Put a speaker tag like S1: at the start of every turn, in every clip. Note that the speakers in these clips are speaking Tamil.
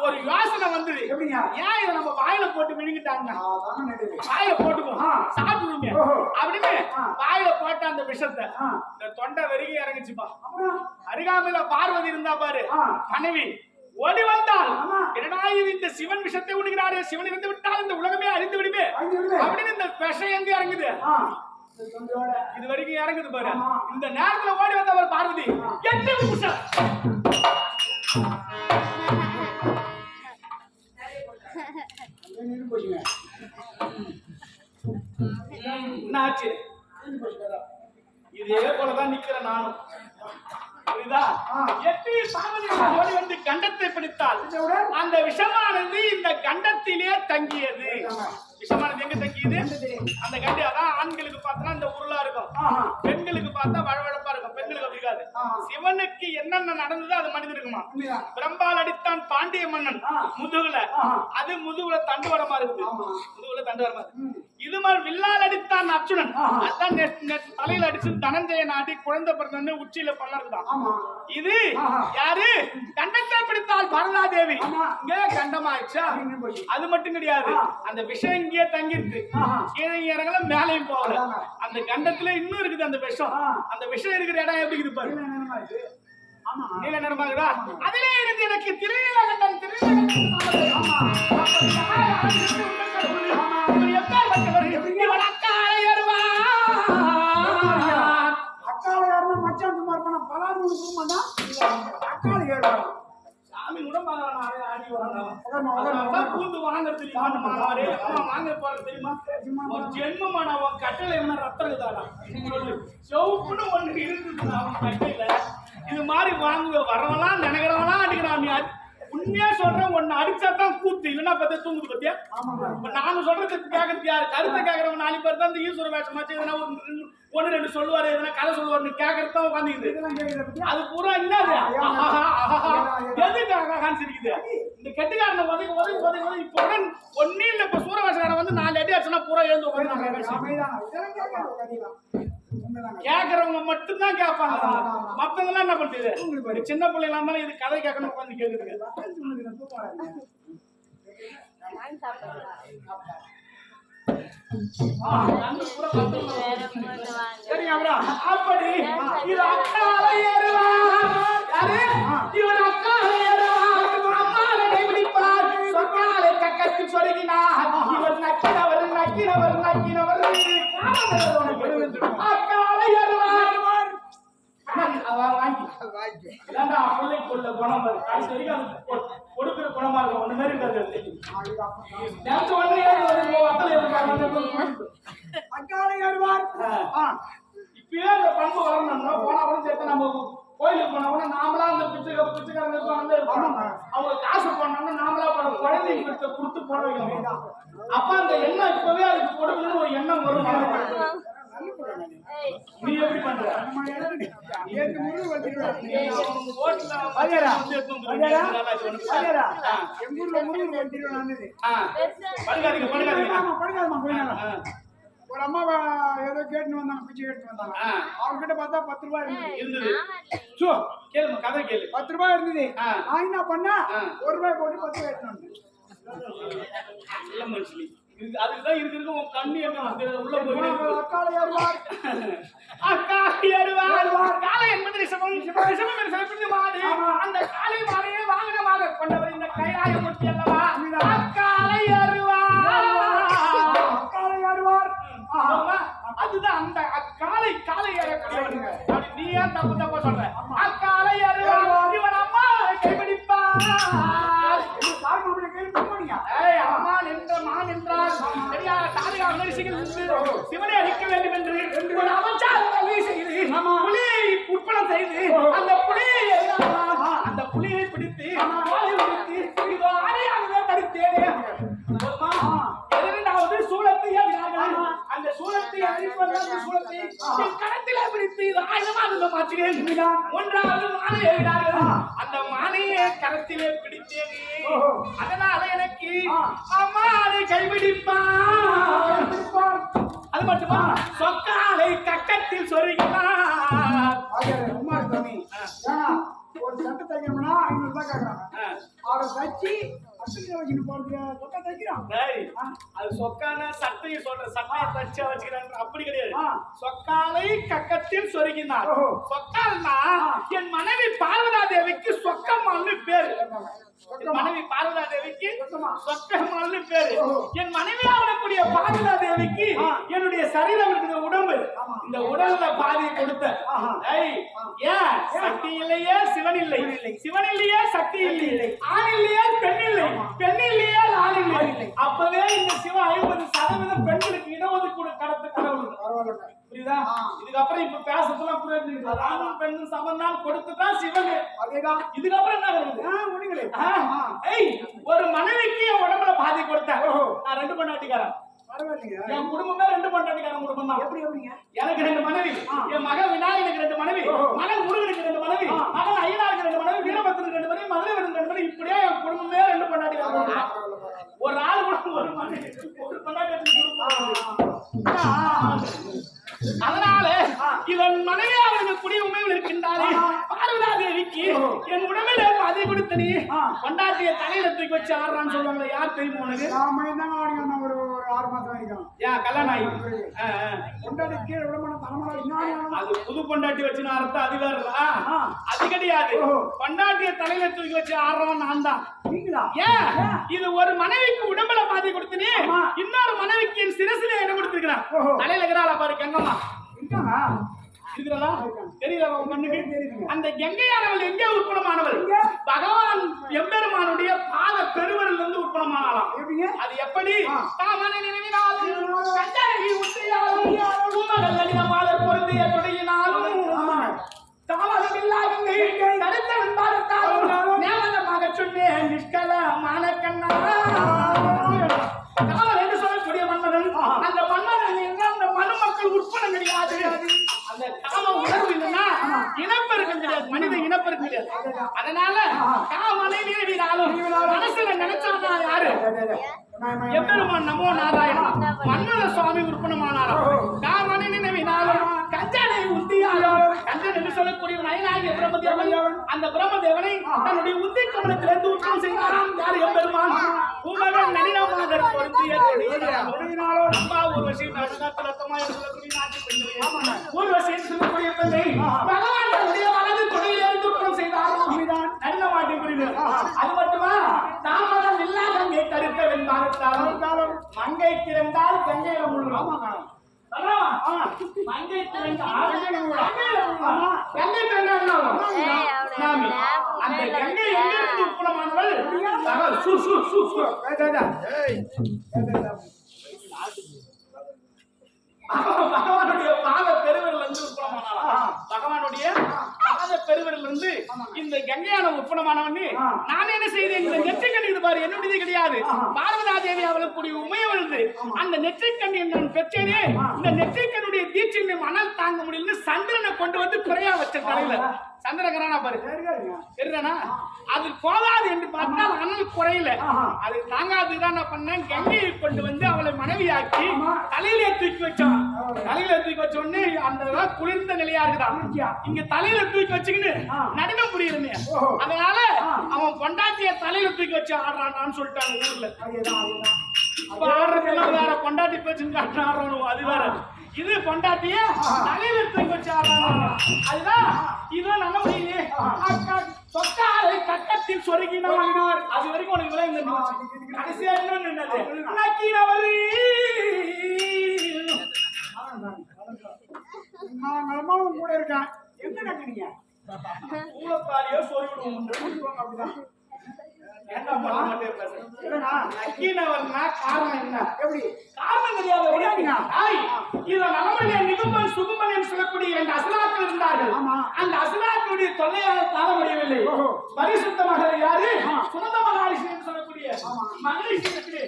S1: ஒரு யோசனை வந்தது
S2: எப்படிங்க?
S1: ஏன் இதை நம்ம வாயில போட்டு விழுங்கிட்டாங்க. வாயில போட்டுக்கோ
S2: ஆ.
S1: சாப்பிடுவீங்க. அப்படின்னு. வாயில போட்ட அந்த விஷத்தை. இந்த தொண்டை வெறுகி இறங்குச்சுப்பா அருகாமையில பார்வதி இருந்தா பாரு. மனைவி ஓடி வந்தால். என்னடா இது இந்த சிவன் விஷத்தை உண்ணுகிறாரே சிவன் இருந்து விட்டால் இந்த உலகமே அழிந்து விடுமே. அப்படின்னு இந்த விஷம் எங்க இறங்குது.
S2: இது
S1: வரைக்கும் இறங்குது பாரு. இந்த நேரத்துல ஓடி வந்தவர் பார்வதி எட்டு நிமிஷம் என்ன ஆச்சு. இதே போலதான் நிக்கிறேன் நானும் புரியுதா. எட்டி ஓடி வந்து கண்டத்தை பிடித்தால் அந்த விஷமானது இந்த கண்டத்திலே தங்கியது. விஷமானது எங்க தங்கியது. அந்த கண்டி அதான் ஆண்களுக்கு பார்த்தா இந்த உருளா இருக்கும். பெண்களுக்கு பார்த்தா வழவழப்பா இருக்கும் பெண்களுக்கு அப்படி இருக்காது
S2: ஆஹா.
S1: சிவனுக்கு என்னென்ன நடந்ததோ அது மனிதனுக்குமா. பிரம்பால் அடித்தான் பாண்டிய மன்னன். முதுகுல. அது முதுகுல தண்டுவரமா இருக்குது. முதுகுல தண்டுவரமா இருக்கு. இது மாதிரி வில்லால் அடித்தான் அர்ஜுனன். அதான் தலையில அடிச்சு தனஞ்சய நாட்டி குழந்தை பிறந்தன்னு உச்சியில
S2: ஆமா.
S1: இது. யாரு கண்டத்தை
S2: ஆமா.
S1: இங்கே கண்டமாயிடுச்சா. அது மட்டும் கிடையாது. அந்த விஷம் இங்கேயே தங்கிருக்கு. கீழே இறங்கல மேலையும் போகல. அந்த கண்டத்துல இன்னும் இருக்குது அந்த விஷம். அந்த விஷம் இருக்கிற இடம் எப்படி பாரு
S2: இருக்கு. ஆமா.
S1: நீல நிறமாகுதா அதிலே இருந்து எனக்கு திருநீலகண்டன் திருநீலகண்டன் பூந்து வாங்குறது தெரியுமா? அம்மா வாங்க போறது தெரியுமா? ஒரு ஜென்மமான அவன் கட்டளை என்ன? ரத்தம் இருக்குதாடா? சிவப்புன்னு ஒண்ணு இருந்ததுடா அவன் கட்டையில. இது மாதிரி வாங்குவ வரவெல்லாம் நினைக்கிறவெல்லாம் அடிக்கிறான் நீ. உண்மையா சொல்றேன் ஒன்னு அடிச்சா தான் கூத்து. இல்லைன்னா பத்தியா தூங்குது பத்தியா. இப்ப நாங்க சொல்றது கேட்கறது யாரு? கருத்தை கேட்கறவங்க நாலு பேர் தான் இந்த ஈஸ்வர வேஷமாச்சு எதனா ஒண்ணு ரெண்டு சொல்லுவாரு எதனா கதை சொல்லுவாரு. கேட்கறது தான் உட்காந்துக்குது? அது பூரா என்னது? காமிச்சிருக்குது இந்த கெட்டிக்காரனை ஒதுக்கி ஒதுக்கி ஒதுக்கி ஒதுக்கி. இப்போ ஒன்னே இப்போ இப்ப வந்து நாலு அடி அடிச்சுனா பூரா எழுந்து உட்காந்து
S2: அமைதிதான். இதெல்லாம்
S1: மட்டும்தான் கேட்பாங்க. மத்தவங்க என்ன பண்ணுது ஒரு சின்ன பிள்ளை இல்லாம இது கதை கேட்கணும் உட்காந்து கேக்குதுங்க. சரிங்க அப்படி இது அக்கா ஏறுவா இவர் அக்கா ஏறுவார். கக்கத்தில் சொருகினார் இவர் நக்கினவர் நக்கினவர் நக்கினவர் கொடுக்கிற குணமா இருக்கும். ஒண்ணு மாதிரி இருக்காது. இப்பயே அந்த பண்பு வரணும்னா போனா கூட சேர்த்து நம்ம கோயிலுக்கு போனா கூட நாமளா அந்த பிச்சை பிச்சைக்காரங்களுக்கு வந்து. அவங்க காசு போனோம்னா நாமளா போற குழந்தைங்க கிட்ட கொடுத்து போட வைக்கணும். அப்ப அந்த எண்ணம் இப்பவே அதுக்கு கொடுக்கணும்னு ஒரு எண்ணம் வரும்.
S2: நீ.
S1: எப்படி பண்ற.
S2: எங்க ஊர்ல.
S1: படுக்காதீங்க படுக்காதீங்க.
S2: ஒரு அம்மாவை ஏதோ கேட்டுன்னு வந்தாங்க பிச்சை கேட்டு வந்தாங்க. அவங்க கிட்ட பார்த்தா பத்து ரூபாய் இருந்தது. சோ,
S1: கேளுமா கதை கேளு.
S2: பத்து ரூபாய் இருந்தது. நான் என்ன பண்ணா. ஒரு ரூபாய் போட்டு பத்து ரூபாய் எடுத்துட்டு.
S1: நல்ல மனுஷனி. அதுக்குதான் இருக்கு இருக்கு உன் கண்ணு என்ன வந்து உள்ள போய்
S2: அக்கால ஏறுவார்.
S1: அக்கா ஏறுவார். காலை என்பது என்று மாடு. அந்த காலை மாலையை வாகனமாக கொண்டவர் இந்த கைலாய மூர்த்தி அல்லவா அக்காலை ஏறுவார். அதுதான் அந்த அக்காலை காலை ஏறக்கூடியவனுங்க நீ ஏன் தப்பு தப்பா சொல்ற? ஆயுதமாக மாற்றினேன் ஒன்றாவது மானை ஏறினார்கள் அந்த மானையை கரத்திலே பிடித்தேனே. அதனால எனக்கு கைவிடிப்பார்
S2: ஏறுவார்.
S1: அது மட்டுமா? சொக்காலை கக்கத்தில்
S2: இரு சாமி. ஏன்னா, ஒரு சட்டை தைக்கணும்னா ஐநூறு ரூபாய் கேக்குறாங்க. அதை தச்சு
S1: அப்படி கிடையாது. சொக்காலை கக்கத்தில் சொருகினார். சொக்கால்னா. என் மனைவி பார்வதா தேவிக்கு சொக்கம்மான்னு பேரு? மனைவி பார்வதா தேவிக்கு
S2: சொக்கமா?
S1: சொக்கம்மான்னு பேரு. என் மனைவி ஆகக்கூடிய பார்வதா தேவிக்கு. என்னுடைய சரீரம் இருக்கிற உடம்பு. இந்த உடல்ல பாதியை கொடுத்த ஏன் சக்தி இல்லையே சிவன் இல்லை சிவன் இல்லையே சக்தி இல்லை ஆண் இல்லையே பெண் இல்லை பெண் இல்லையே ஆண் இல்லை. அப்பவே இந்த சிவன் ஐம்பது சதவீதம் பெண்களுக்கு இடஒதுக்கீடு கடத்த கடவுள் புரியுதா? இதுக்கப்புறம் இப்ப பேசுறதுலாம் புரியுது ஆணும் பெண்ணும் சமந்தான் கொடுத்துதான் சிவன். இதுக்கப்புறம் என்ன வருது ஒரு மனைவிக்கு உடம்புல பாதி கொடுத்தேன். நான் ரெண்டு பொண்டாட்டிக்காரன்.
S2: பரவாயில்லைங்க
S1: என் குடும்பமே ரெண்டு பொண்டாட்டிக்காரன் குடும்பம் தான்.
S2: எப்படி எப்படிங்க?
S1: எனக்கு ரெண்டு மனைவி. என் மகன் விநாயகனுக்கு ரெண்டு மனைவி. மகன் முருகனுக்கு ரெண்டு மனைவி. மகன் ஐயனாருக்கு ரெண்டு மனைவி. வீரபத்திரனுக்கு ரெண்டு மனைவி. மதுரைவனுக்கு ரெண்டு மனைவி. இப்படியே என் குடும்பமே ரெண்டு பொண்டாட்டி
S2: பரவாயில்ல, பரவாயில்ல.
S1: ஒரு ஆள் கூட ஒரு மனைவி. ஒரு பொண்டாட்டி குடும்பம் அதனால இவன் மனைவியாக கூடிய உண்மையில் இருக்கின்றாரே. பார்வதா தேவிக்கு என் உடம்பில் அதை கொடுத்த நீ
S2: ஆ.
S1: பொண்டாட்டிய தலையில தூக்கி வச்சு ஆடுறான்னு சொல்லுவாங்களே யார் தெரியுமா உனக்கு?
S2: நாம என்னங்க ஒரு ஒரு ஆறு மாசம் வரைக்கும்
S1: ஏன் கல்யாணம் ஆகி.
S2: கொண்டாடி கீழே விட மாட்டோம் தலைமுறை
S1: அது புது பொண்டாட்டி வச்சு நான் அர்த்தம் அது வேறா
S2: ஆ.
S1: அது கிடையாது.
S2: ஓஹோ.
S1: பொண்டாட்டிய தலையில தூக்கி வச்சு ஆடுறவன் நான் தான்.
S2: நீங்களா?
S1: ஏன் இது ஒரு மனைவிக்கு உடம்புல பாதி கொடுத்தனே
S2: ஆமா.
S1: இன்னொரு மனைவிக்கு என் சிரசில என்ன கொடுத்திருக்கிறான். தலையில இருக்கிறாளா பாரு கங்கம்மா. இருக்கிறதா தெரியல உன் கண்ணுக்கு. அந்த கங்கையானவள் எங்கே உற்பணமானவள்
S2: எங்க?
S1: பகவான் எம்பெருமானுடைய பாத பெருவரில் இருந்து
S2: எப்படிங்க
S1: அது எப்படி. தாமனை நினைவினாலும் கஞ்சனை உத்தியாலும் பூமகள் லலிதமாலர் பொருந்திய தொடையினாலும்
S2: ஆமாங்க.
S1: தாமதம் இல்லாதவங்க தடுத்தவன் பாதத்தாலும் நேமதமாக சொன்னேன் நிஷ்கலமான கண்ணா காவல் என்று சொல்லக்கூடிய மன்மதன் அந்த மன்மதன் என்றால் அந்த மனு மக்கள் உட்படம் கிடையாது அந்த காம உணர்வு இல்லைன்னா இனப்பெருக்கம் கிடையாது மனித இனப்பெருக்கம் அதனால காமனை நினைவினாலும் மனசுல நினைச்சானா யாரு? எப்பெருமான் நமோ நாராயணன் மன்னத சுவாமி உற்பணமானாராம் காமனை நினைவினாலும் கஞ்சனை உத்தியாலும் கஞ்சன் என்று சொல்லக்கூடிய நயனாகிய பிரம்மதேவன். அந்த பிரம்மதேவனை தன்னுடைய உத்தி கமலத்திலிருந்து உச்சம் செய்தாராம். யார் எப்பெருமான்? உங்களுடன் நளினமாக பொருந்திய கொடியினாலும் அம்மா ஊர்வசி நடனத்தில் சொல்லக்கூடிய நாட்டு பெண்களே. ஊர்வசி என்று சொல்லக்கூடிய பெண்ணை பகவான் தன்னுடைய வலது தொழிலிருந்து உற்றம் செய்தாராம் நளின மாட்டி புரியுது அது மட்டுமா? தாமதம் இல்லா கங்கை தருக்க வெண்பாரத்தாலும் மங்கை திறந்தால் கங்கையில முழுகும்? மங்கை திறந்தால். கங்கை சுனாமி. அந்த கங்கை எங்கிருந்து உட்புறமானவள் தகவல். சு, சு, சு, சு. பகவானுடைய பாத பெருவிரல் இருந்து உட்புறமானாளாம். பகவானுடைய பாத பெருவிரல் இருந்து இந்த கங்கையான உட்புறமானவன் நான் என்ன செய்தேன்? இந்த நெற்றிக்கண் இது பாரு என்னுடையது கிடையாது? பார்வதா தேவி அவளுக்கு கூடிய உமையவளது அந்த நெற்றிக்கண் நான் பெற்றேனே. இந்த நெற்றிக்கண்ணுடைய தீட்சை மணல் தாங்க முடியல சந்திரனை கொண்டு வந்து குறையா வச்ச தலையில. சந்திரகரானா பாரு. தெரியுதானா அது போதாது என்று பார்த்தால் அனல் குறையல. அது தாங்காதுதான் நான் பண்ணேன். கங்கையை கொண்டு வந்து அவளை மனைவியாக்கி தலையில தூக்கி வச்சான். தலையில தூக்கி வச்ச உடனே அந்த குளிர்ந்த நிலையா இருக்குதான் இங்க தலையில தூக்கி வச்சுக்கின்னு நடுனம் புரியுதுமே அதனால அவன் பொண்டாட்டிய தலையில தூக்கி வச்சு ஆடுறான்னு சொல்லிட்டாங்க ஊர்ல அப்ப ஆடுறதெல்லாம் வேற பொண்டாட்டி பேச்சுன்னு ஆடுறோம் அது வேற இது பொண்டாட்டிய தலையில தூக்கி வச்சு ஆடுறாங்க அதுதான் இதுதான் நல்ல அக்கா சொக்காலை கட்டத்தில் சொருகினார் அது வரைக்கும் உனக்கு விலை இந்த கடைசியா இன்னொன்னு என்னது நக்கீரவரி
S2: நான் கூட இருக்கேன் எங்க நக்குறீங்க அப்படிதான்.
S1: காரணம் என்ன?
S2: எப்படி?
S1: காரணம் தெரியாத ஒழியாதீங்க. ஆய், இத நலமணிய நிகும்பன் சுகும்பன் என்று சொல்லக்கூடிய இரண்டு அசுராக்கள் இருந்தார்கள். அந்த அசுராக்களுடைய தொல்லையால் தாழ முடியவில்லை.
S2: ஓஹோ.
S1: பரிசுத்தமாக யாரு? சுனந்த மகாரிஷி என்று சொல்லக்கூடிய மகரிஷிக்கு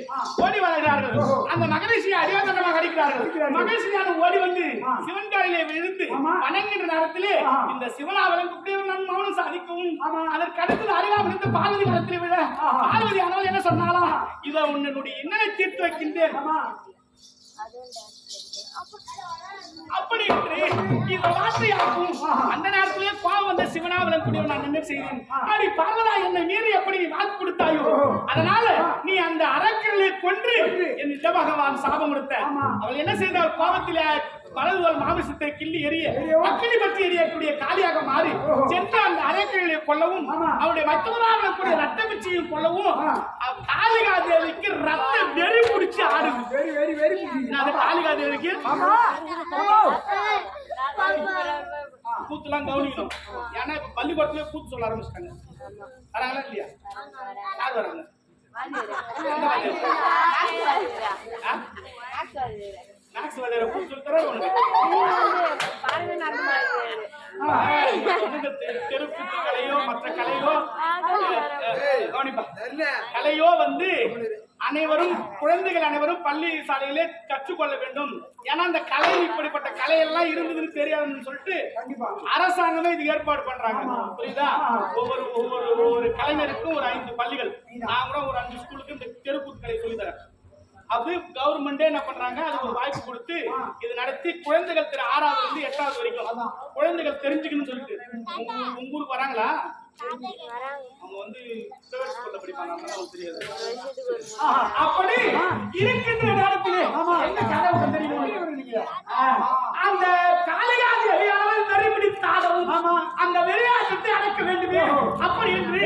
S1: ஓடி வருகிறார்கள் அந்த மகரிஷி அடியாதனமாக அடிக்கிறார்கள் மகரிஷியான ஓடி வந்து சிவன் காலிலே விழுந்து வணங்குகின்ற நேரத்திலே இந்த சிவனாவலன் நான் மௌனம் சாதிக்கவும் அதற்கு அடுத்தது அறியாமல் விழுந்து பார்வதி கலத்திலே விழ பார்வதி ஆனால் என்ன சொன்னாலா இதை உன்னுடைய இன்னலை தீர்த்து வைக்கின்றேன் அப்படி என்று இந்த வார்த்தையாகும் அந்த நேரத்திலே கோபம் வந்த சிவனாவலன் கூடிய நான் என்ன செய்தேன்? அப்படி பரவலா என்னை மீறி எப்படி நீ வாக்கு கொடுத்தாயோ? அதனால நீ அந்த அரக்கர்களை கொன்று என் இட பகவான் சாபம் கொடுத்த அவள் என்ன செய்தால் கோபத்திலே வலதுவல் மாமிசத்தை கிள்ளி எறிய அக்கினி பற்றி எறியக்கூடிய காலியாக மாறி சென்று அந்த அரக்கர்களை கொல்லவும் அவருடைய மற்றவராக கூடிய ரத்த பிச்சையும் கொல்லவும் காளிகா தேவிக்கு ரத்த வெறி பிடிச்சி ஆடுது.
S2: வெரி வெரி வெரி
S1: என்ன அது காளிகா தேவிக்கு
S2: ஆமா.
S1: கூத்துலாம் கவனிக்கணும். ஏன்னா இப்ப பள்ளிக்கூடத்துல கூத்து சொல்ல ஆரம்பிச்சிட்டாங்க. வராங்களா இல்லையா? யார் வராங்க? மேக்ஸ் வாத்தியார கூத்து சொல்லி தர உனக்கு தெரு கூத்துக்களையோ மற்ற கலையோ? கவனிப்பா. கலையோ வந்து அனைவரும் குழந்தைகள் அனைவரும் பள்ளி சாலையிலே கற்றுக்கொள்ள வேண்டும். ஏன்னா அந்த கலை இப்படிப்பட்ட கலையெல்லாம் இருந்ததுன்னு தெரியாதுன்னு சொல்லிட்டு அரசாங்கமே இது ஏற்பாடு பண்றாங்க. புரியுதா? ஒவ்வொரு ஒவ்வொரு ஒவ்வொரு கலைஞருக்கும் ஒரு ஐந்து பள்ளிகள். நான் கூட ஒரு அஞ்சு ஸ்கூலுக்கு இந்த தெருக்கூத்து கலை சொல்லி தரேன். அது கவர்மெண்டே என்ன பண்றாங்க? அது ஒரு வாய்ப்பு கொடுத்து இது நடத்தி குழந்தைகள் திரு ஆறாவது இருந்து எட்டாவது வரைக்கும். குழந்தைகள் தெரிஞ்சுக்கணும்னு சொல்லிட்டு. உங்க ஊருக்கு வராங்களா? அவங்க வந்து பிரைவேட் ஸ்கூல்ல படிப்பாங்க. தெரியாது. அப்படி இருக்கின்ற நேரத்திலே என்ன கதை உங்களுக்கு தெரியுமா? அந்த காளிகாதி அடியாமல் வெறிபிடித்தாலும் அந்த விளையாட்டத்தை அடக்க வேண்டுமே. அப்படி என்று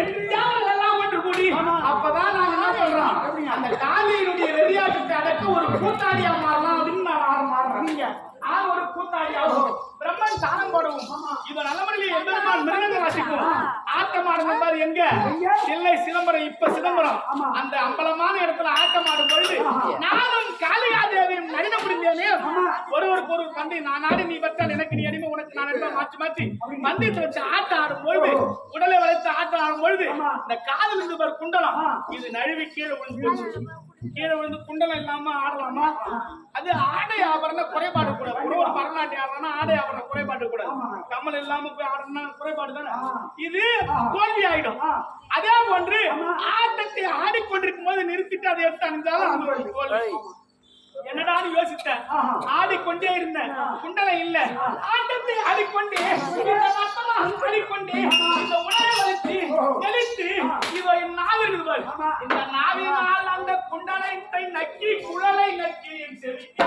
S1: எல்லாம் ஒன்று கூடி அப்பதான் நாங்க என்ன சொல்றோம் அந்த காளியினுடைய வெறியாட்டத்தை அடக்க ஒரு கூத்தாடியா ஆட்டம் எங்க? இல்லை சிதம்பரம் இப்ப சிதம்பரம். அந்த அம்பலமான இடத்துல ஆட்டம் ஆடும் பொழுது நானும் காளிகாதேவியும் நடின முடிந்தேனே ஒருவருக்கு ஒரு பந்தை நான் ஆடி நீ வச்சால் எனக்கு நீ அடிமை உனக்கு நான் அடிமை மாற்றி மாற்றி பந்தயத்தை வச்சு ஆட்டம் ஆடும் பொழுது உடலை வளைத்து ஆட்டம் ஆடும் பொழுது இந்த காதல் இருந்து பாரு குண்டலம் இது நழுவி கீழே விழுந்து கீழே விழுந்து குண்டலம் இல்லாம ஆடலாமா? அது ஆடை ஆபரண குறைபாடு கூட. ஒரு பரநாட்டியம் ஆடுறா ஆடை ஆபரண குறைபாடு கூட. கமல் இல்லாம போய் ஆடணும்னா குறைபாடு தானே? இது தோல்வி ஆயிடும். அதே போன்று ஆட்டத்தை ஆடிக்கொண்டிருக்கும் போது நிறுத்திட்டு அதை எடுத்து அணிஞ்சாலும் அது ஒரு தோல்வி. என்னடான்னு யோசித்தேன். ஆடிக்கொண்டே இருந்தேன். குண்டலம் இல்ல. ஆட்டத்தை ஆடிக்கொண்டே ஆடிக்கொண்டே இந்த உணவை வளர்த்தி தெளித்து இதோ என் நாவு இருக்குது பாரு. இந்த நாவினால் நக்கி குழலை நக்கி என் செவிக்கு.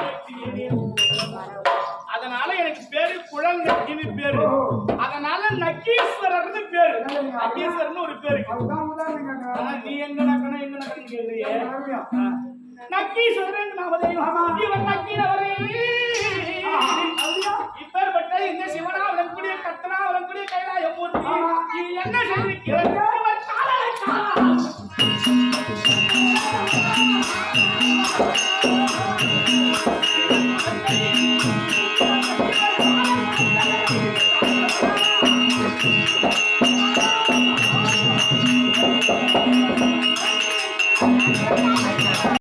S1: அதனால எனக்கு பேரு குழல் நக்கின்னு பேரு. அதனால நக்கீஸ்வரர்னு பேரு. நக்கீஸ்வரர்னு ஒரு பேரு நீ எங்க நக்கணும் எங்க நக்கணும்
S2: கேட்கறியா
S1: நக்கீஸ்வரன் இவன் நக்கீரவரே இப்பேற்பட்ட